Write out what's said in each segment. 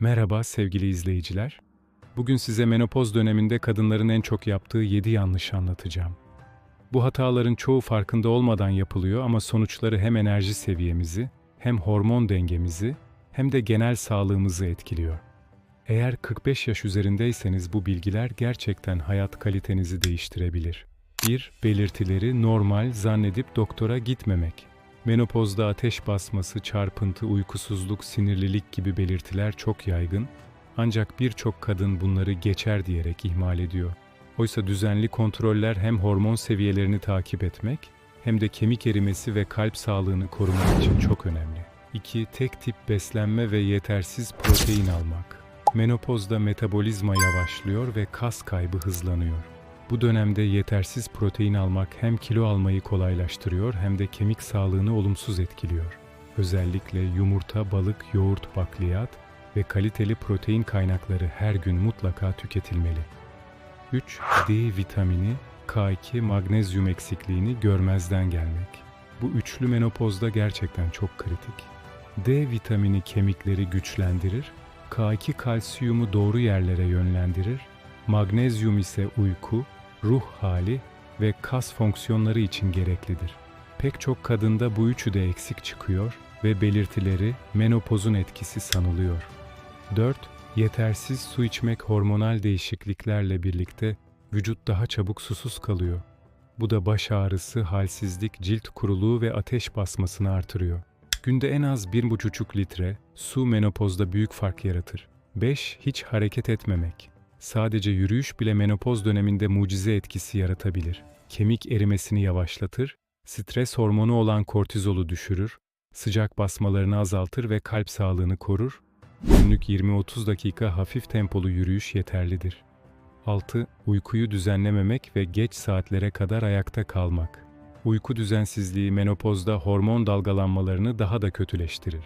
Merhaba sevgili izleyiciler. Bugün size menopoz döneminde kadınların en çok yaptığı 7 yanlış anlatacağım. Bu hataların çoğu farkında olmadan yapılıyor ama sonuçları hem enerji seviyemizi, hem hormon dengemizi, hem de genel sağlığımızı etkiliyor. Eğer 45 yaş üzerindeyseniz bu bilgiler gerçekten hayat kalitenizi değiştirebilir. 1. Belirtileri normal zannedip doktora gitmemek. Menopozda ateş basması, çarpıntı, uykusuzluk, sinirlilik gibi belirtiler çok yaygın. Ancak birçok kadın bunları geçer diyerek ihmal ediyor. Oysa düzenli kontroller hem hormon seviyelerini takip etmek hem de kemik erimesi ve kalp sağlığını korumak için çok önemli. 2. Tek tip beslenme ve yetersiz protein almak. Menopozda metabolizma yavaşlıyor ve kas kaybı hızlanıyor. Bu dönemde yetersiz protein almak hem kilo almayı kolaylaştırıyor hem de kemik sağlığını olumsuz etkiliyor. Özellikle yumurta, balık, yoğurt, bakliyat ve kaliteli protein kaynakları her gün mutlaka tüketilmeli. 3. D vitamini, K2, magnezyum eksikliğini görmezden gelmek. Bu üçlü menopozda gerçekten çok kritik. D vitamini kemikleri güçlendirir, K2 kalsiyumu doğru yerlere yönlendirir, magnezyum ise uyku, ruh hali ve kas fonksiyonları için gereklidir. Pek çok kadında bu üçü de eksik çıkıyor ve belirtileri menopozun etkisi sanılıyor. 4. Yetersiz su içmek hormonal değişikliklerle birlikte vücut daha çabuk susuz kalıyor. Bu da baş ağrısı, halsizlik, cilt kuruluğu ve ateş basmasını artırıyor. Günde en az 1,5 litre su menopozda büyük fark yaratır. 5. Hiç hareket etmemek. Sadece yürüyüş bile menopoz döneminde mucize etkisi yaratabilir. Kemik erimesini yavaşlatır, stres hormonu olan kortizolu düşürür, sıcak basmalarını azaltır ve kalp sağlığını korur. Günlük 20-30 dakika hafif tempolu yürüyüş yeterlidir. 6. Uykuyu düzenlememek ve geç saatlere kadar ayakta kalmak. Uyku düzensizliği menopozda hormon dalgalanmalarını daha da kötüleştirir.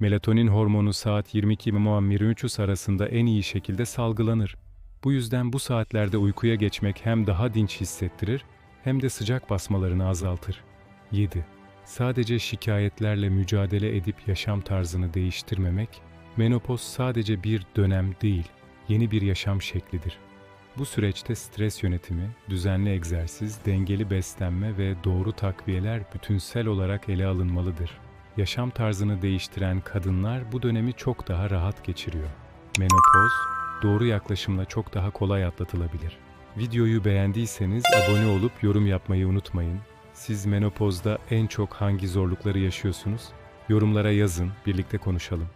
Melatonin hormonu saat 22-23 arasında en iyi şekilde salgılanır. Bu yüzden bu saatlerde uykuya geçmek hem daha dinç hissettirir hem de sıcak basmalarını azaltır. 7. Sadece şikayetlerle mücadele edip yaşam tarzını değiştirmemek, menopoz sadece bir dönem değil, yeni bir yaşam şeklidir. Bu süreçte stres yönetimi, düzenli egzersiz, dengeli beslenme ve doğru takviyeler bütünsel olarak ele alınmalıdır. Yaşam tarzını değiştiren kadınlar bu dönemi çok daha rahat geçiriyor. Menopoz, doğru yaklaşımla çok daha kolay atlatılabilir. Videoyu beğendiyseniz abone olup yorum yapmayı unutmayın. Siz menopozda en çok hangi zorlukları yaşıyorsunuz? Yorumlara yazın, birlikte konuşalım.